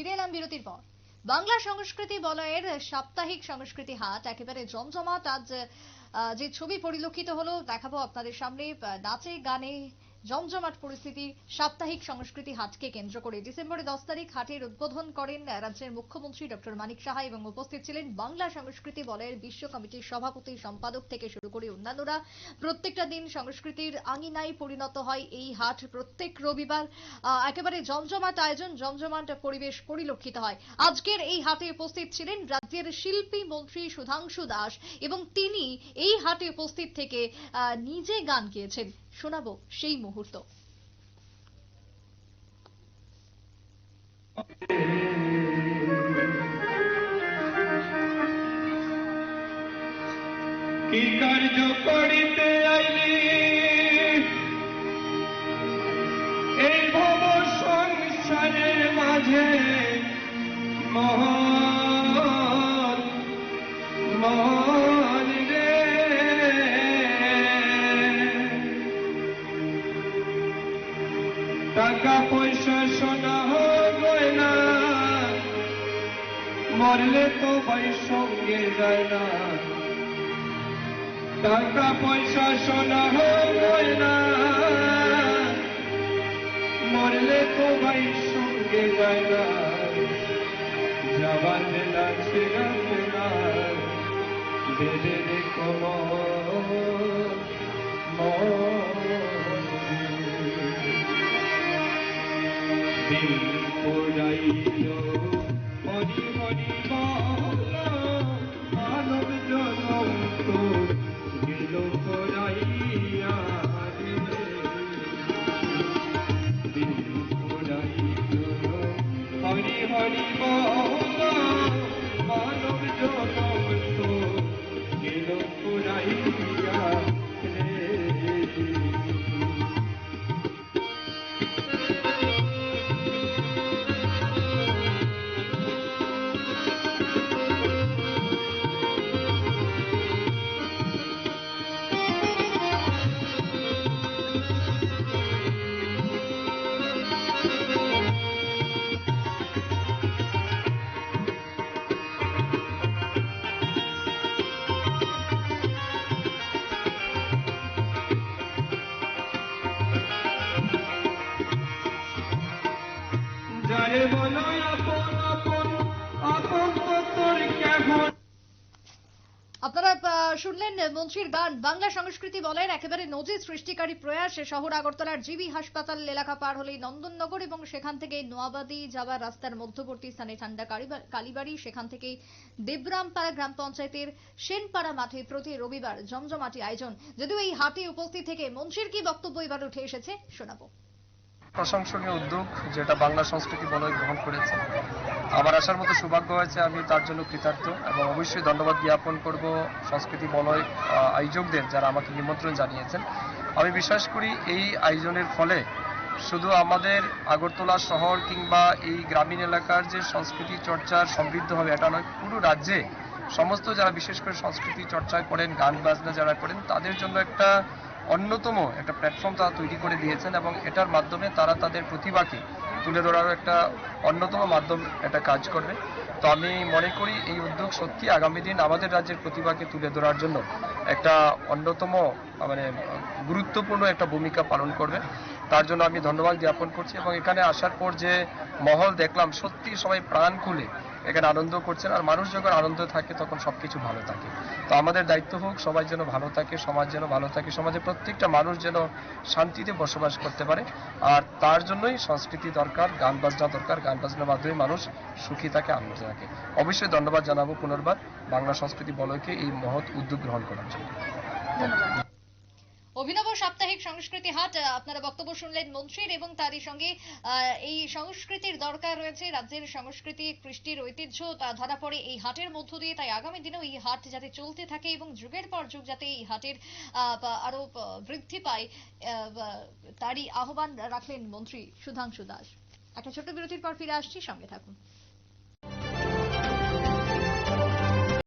ফিরে এলাম বিরতির পর। বাংলা সংস্কৃতি বলয়ের সাপ্তাহিক সংস্কৃতি হাট, একেবারে জমজমাট। আজ যে ছবি পরিলক্ষিত হলো, দেখাবো আপনাদের সামনে। নাচে, গানে জমজমাট পরিস্থিতি, সাপ্তাহিক সংস্কৃতি হাটকে কেন্দ্র করে ডিসেম্বরের দশ তারিখ হাটের উদ্বোধন করেন রাজ্যের মুখ্যমন্ত্রী ডক্টর মানিক সাহা এবং উপস্থিত ছিলেন বাংলা সংস্কৃতি বলয়ের বিশ্ব কমিটির সভাপতি, সম্পাদক থেকে শুরু করে অন্যান্যরা। প্রত্যেকটা দিন সংস্কৃতির আঙিনায় পরিণত হয় এই হাট প্রত্যেক রবিবার। একেবারে জমজমাট আয়োজন, জমজমাট পরিবেশ পরিলক্ষিত হয়। আজকের এই হাটে উপস্থিত ছিলেন রাজ্যের শিল্পী মন্ত্রী সুধাংশু দাস এবং তিনি এই হাটে উপস্থিত থেকে নিজে গান গেয়েছেন। শোনাবো সেই মুহূর্ত। কি কার্য করিতে মাঝে টাকা পয়সা সোনা গয়না, মরলে তো ভাই সঙ্গে যায় না। টাকা পয়সা সোনা হয় না মরলে তো ভাই সঙ্গে যায় না। যাবার বেলা ছেড়া ফেরা বেঁধে ਦਿਲ ਕੋੜਾਈ ਜੋ আপনারা শুনলেন মন্ত্রীর গান। বাংলা সংস্কৃতি বলেন, একেবারে নজির সৃষ্টিকারী প্রয়াস শহর আগরতলার জিবি হাসপাতাল এলাকা পার হলেই নন্দননগর এবং সেখান থেকে নোয়াবাদি যাওয়ার রাস্তার মধ্যবর্তী স্থানে ঠান্ডা কালীবাড়ি, সেখান থেকেই দেবরামপাড়া গ্রাম পঞ্চায়েতের সেনপাড়া মাঠে প্রতি রবিবার জমজমাটি আয়োজন। যদিও এই হাটে উপস্থিত থেকে মন্ত্রীর কি বক্তব্য এবার উঠে এসেছে, শোনাবো। প্রশংসনীয় উদ্যোগ যেটা বাংলা সংস্কৃতি বলয় গ্রহণ করেছে। আমার আসার মতো সৌভাগ্য হয়েছে, আমি তার জন্য কৃতার্থ এবং অবশ্যই ধন্যবাদ জ্ঞাপন করব সংস্কৃতি বলয় আয়োজকদের যারা আমাকে নিমন্ত্রণ জানিয়েছেন। আমি বিশ্বাস করি এই আয়োজনের ফলে শুধু আমাদের আগরতলা শহর কিংবা এই গ্রামীণ এলাকার যে সংস্কৃতি চর্চার সমৃদ্ধ হবে এটা নয়, পুরো রাজ্যে সমস্ত যারা বিশেষ করে সংস্কৃতি চর্চা করেন, গান বাজনা যারা করেন, তাদের জন্য একটা অন্যতম একটা প্ল্যাটফর্ম তারা তৈরি করে দিয়েছেন এবং এটার মাধ্যমে তারা তাদের প্রতিভাকে তুলে ধরার একটা অন্যতম মাধ্যম একটা কাজ করবে। তো আমি মনে করি এই উদ্যোগ সত্যি আগামী দিন আমাদের রাজ্যের প্রতিভাকে তুলে ধরার জন্য একটা অন্যতম মানে গুরুত্বপূর্ণ একটা ভূমিকা পালন করবে। তার জন্য আমি ধন্যবাদ জ্ঞাপন করছি এবং এখানে আসার পর যে মহল দেখলাম সত্যি সবাই প্রাণ খুলে। এখানে আনন্দ করছেন আর মানুষ যখন আনন্দ থাকে তখন সবকিছু ভালো থাকে। তো আমাদের দায়িত্ব হোক, সবাই যেন ভালো থাকে, সমাজ যেন ভালো থাকে সমাজে প্রত্যেকটা মানুষ যেন শান্তিতে বসবাস করতে পারে। আর তার জন্যই সংস্কৃতি দরকার, গান বাজনা দরকার, গান বাজনার মাধ্যমে মানুষ সুখী থাকে, আনন্দে থাকে। অবশ্যই ধন্যবাদ জানাব পুনর্বার বাংলা সংস্কৃতি বলয়কে এই মহৎ উদ্যোগ গ্রহণ করার জন্য। অভিনব সাপ্তাহিক সংস্কৃতি হাট আপনারা বক্তব্য শুনলেন মন্ত্রীর এবং তারই সঙ্গে এই সংস্কৃতির দরকার রয়েছে রাজ্যের সংস্কৃতি, কৃষ্টির ঐতিহ্য, তা ধরা পড়ে এই হাটের মধ্য দিয়ে। তাই আগামী দিনেও এই হাট যাতে চলতে থাকে এবং যুগের পর যুগ যাতে এই হাটের আরও বৃদ্ধি পায় তারই আহ্বান রাখলেন মন্ত্রী সুধাংশু দাস। একটা ছোট্ট বিরতির পর ফিরে আসছি, সঙ্গে থাকুন।